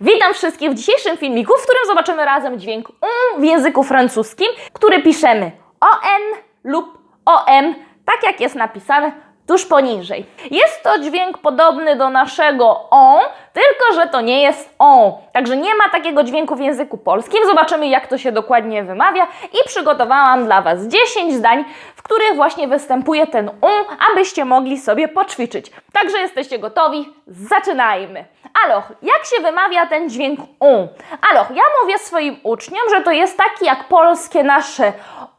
Witam wszystkich w dzisiejszym filmiku, w którym zobaczymy razem dźwięk um w języku francuskim, który piszemy on lub om, tak jak jest napisane tuż poniżej. Jest to dźwięk podobny do naszego on, tylko że to nie jest on. Także nie ma takiego dźwięku w języku polskim. Zobaczymy, jak to się dokładnie wymawia i przygotowałam dla Was 10 zdań, w których właśnie występuje ten um, abyście mogli sobie poćwiczyć. Także jesteście gotowi? Zaczynajmy! Alors, jak się wymawia ten dźwięk on? Alors, ja mówię swoim uczniom, że to jest taki jak polskie nasze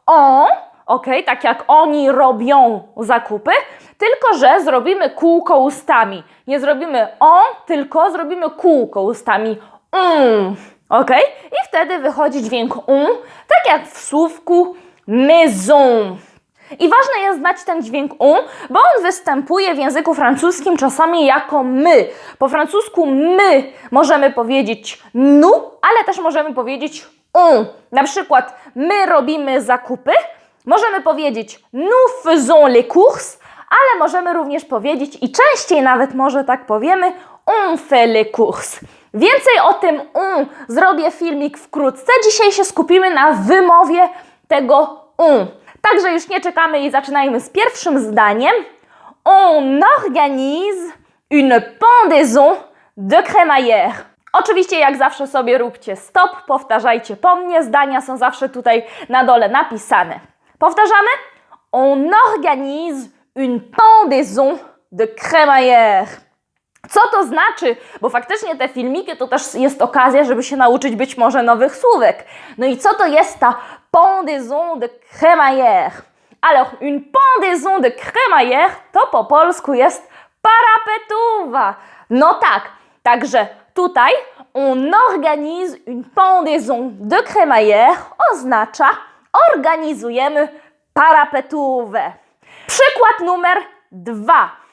on, ok, tak jak oni robią zakupy, tylko że zrobimy kółko ustami. Nie zrobimy on, tylko zrobimy kółko ustami. Um, ok? I wtedy wychodzi dźwięk um, tak jak w słówku maison. I ważne jest znać ten dźwięk um, bo on występuje w języku francuskim czasami jako my. Po francusku my możemy powiedzieć nous, ale też możemy powiedzieć on. Na przykład my robimy zakupy, możemy powiedzieć nous faisons les courses, ale możemy również powiedzieć i częściej nawet może tak powiemy on fait les courses. Więcej o tym um zrobię filmik wkrótce. Dzisiaj się skupimy na wymowie tego um. Także już nie czekamy i zaczynajmy z pierwszym zdaniem. On organise une pendaison de crémaillère. Oczywiście, jak zawsze sobie róbcie stop, powtarzajcie po mnie. Zdania są zawsze tutaj na dole napisane. Powtarzamy? On organise une pendaison de crémaillère. Co to znaczy? Bo faktycznie te filmiki to też jest okazja, żeby się nauczyć być może nowych słówek. No i co to jest ta pendaison de crémaillère? Alors, une pendaison de crémaillère to po polsku jest parapetuwa. No tak, także tutaj on organise une pendaison de crémaillère oznacza organizujemy parapetówę. Przykład numer dwa.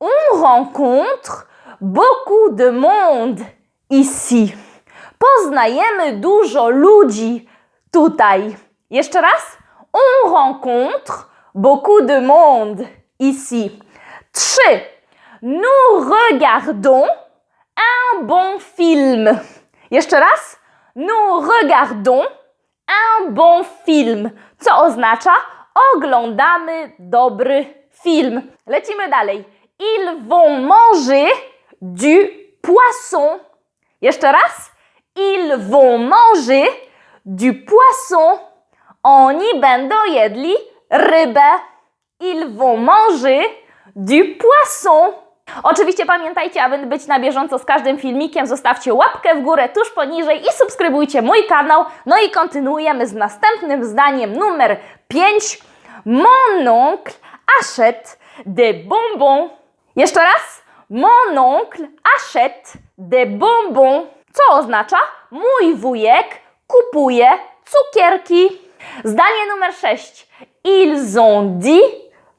On rencontre beaucoup de monde ici. Poznajemy dużo ludzi tutaj. Jeszcze raz. On rencontre beaucoup de monde ici. Trzy. Nous regardons un bon film. Jeszcze raz. Nous regardons un bon film. Co oznacza? Oglądamy dobry film. Lecimy dalej. Ils vont manger du poisson. Jeszcze raz. Ils vont manger du poisson. Oni będą jedli rybę. Ils vont manger du poisson. Oczywiście pamiętajcie, aby być na bieżąco z każdym filmikiem, zostawcie łapkę w górę tuż poniżej i subskrybujcie mój kanał. No i kontynuujemy z następnym zdaniem numer 5. Mon oncle achète des bonbons. Jeszcze raz. Mon oncle achète des bonbons. Co oznacza? Mój wujek kupuje cukierki. Zdanie numer 6. Ils ont dit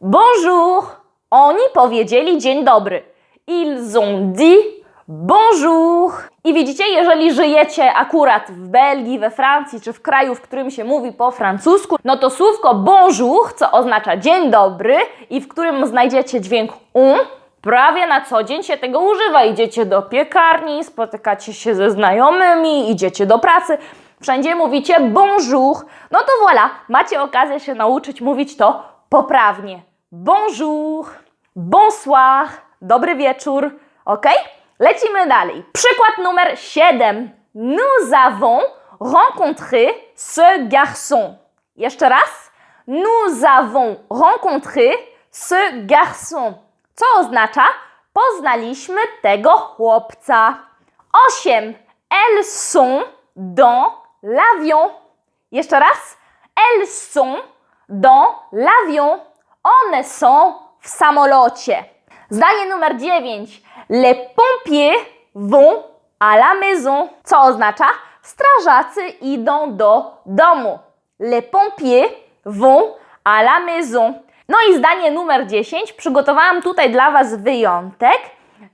bonjour. Oni powiedzieli dzień dobry. Ils ont dit bonjour. I widzicie, jeżeli żyjecie akurat w Belgii, we Francji czy w kraju, w którym się mówi po francusku, no to słówko bonjour, co oznacza dzień dobry i w którym znajdziecie dźwięk um, prawie na co dzień się tego używa. Idziecie do piekarni, spotykacie się ze znajomymi, idziecie do pracy. Wszędzie mówicie bonjour. No to voilà, macie okazję się nauczyć mówić to poprawnie. Bonjour, bonsoir, dobry wieczór, ok? Lecimy dalej. Przykład numer 7. Nous avons rencontré ce garçon. Jeszcze raz. Nous avons rencontré ce garçon. Co oznacza? Poznaliśmy tego chłopca. 8. Elles sont dans l'avion. Jeszcze raz. Elles sont dans l'avion. One są w samolocie. Zdanie numer 9. Les pompiers vont à la maison. Co oznacza? Strażacy idą do domu. Les pompiers vont à la maison. No i zdanie numer 10. Przygotowałam tutaj dla Was wyjątek.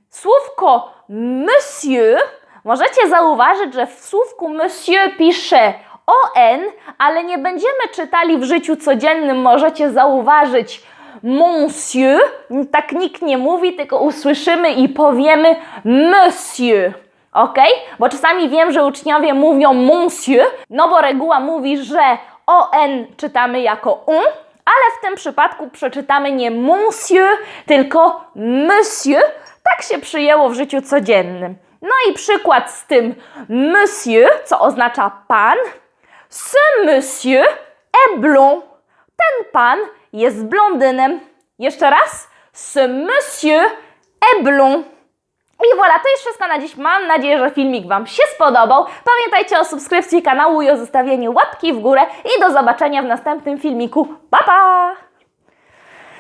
Słówko monsieur. Możecie zauważyć, że w słówku monsieur pisze on, ale nie będziemy czytali w życiu codziennym. Możecie zauważyć monsieur, tak nikt nie mówi, tylko usłyszymy i powiemy monsieur. ok? Bo czasami wiem, że uczniowie mówią monsieur, no bo reguła mówi, że on czytamy jako un, ale w tym przypadku przeczytamy nie monsieur, tylko monsieur. Tak się przyjęło w życiu codziennym. No i przykład z tym monsieur, co oznacza pan. Ce monsieur est blond. Ten pan jest blondynem. Jeszcze raz. Ce monsieur est blond. I voilà, to jest wszystko na dziś. Mam nadzieję, że filmik Wam się spodobał. Pamiętajcie o subskrypcji kanału i o zostawieniu łapki w górę. I do zobaczenia w następnym filmiku. Pa, pa!